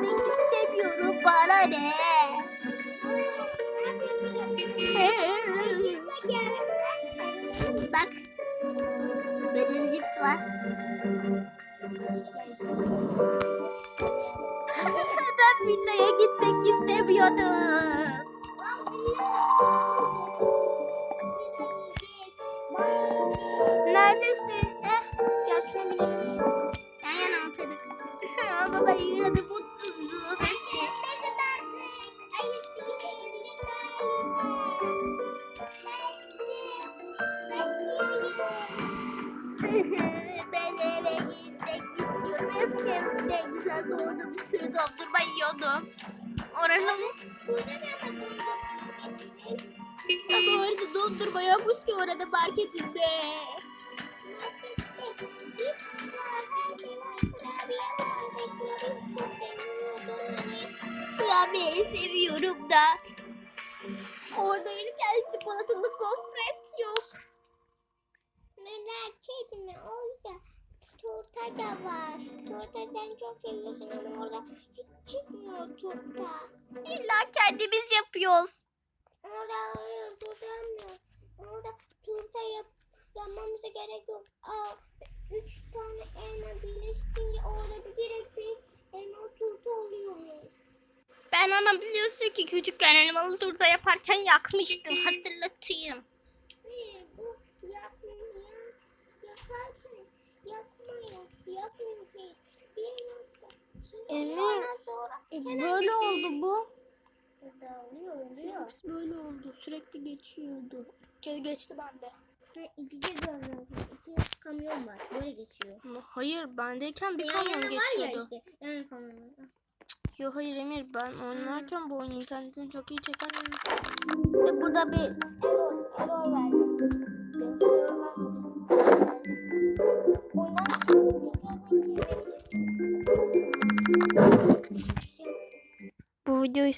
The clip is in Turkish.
gitmek istemiyorum. Bana ne? Bak. Böyle cips var. ben villaya gitmek istemiyordum. Neredesin? Eh, gel şuna binelim. Yan yana oturduk. Ama ben eve gitmek istiyorum. Eski ne güzel doğru bir sürü dondurma yiyordum. Oranın orada dondurma yokmuş ki orada marketinde. Kurabiyeyi seviyorum da. Orada öyle kendi çikolatalı gofret yok. Merak etme orada turta da var. Turta sen çok seviyorsun ama orada hiç çıkmıyor turta. İlla kendimiz yapıyoruz. Orada hayır turta yapmıyor. Orada turta yap yapmamıza gerek yok. Aa, üç tane elma birleştirince orada bir direkt bir elma turta oluyormuş. Ben ama biliyorsun ki küçükken elmalı turta yaparken yakmıştım. Hatırlatayım. Hayır bu yapmıyor. Yaparken yapmıyor. Yapmıyor şey. Bir nokta. Sonra hemen Böyle oldu bu. Burada oluyor oluyor. Böyle oldu. Sürekli geçiyordu. Kez geçti bende. İkice görüyorum. İki kamyon var. Böyle geçiyor. Hayır bendeyken bir Yan kamyon yana var ya geçiyordu. işte. Yan kamyon. Yo hayır Emir ben oynarken bu oyun internetini çok iyi çeker. E, burada bir Error. Error verdi.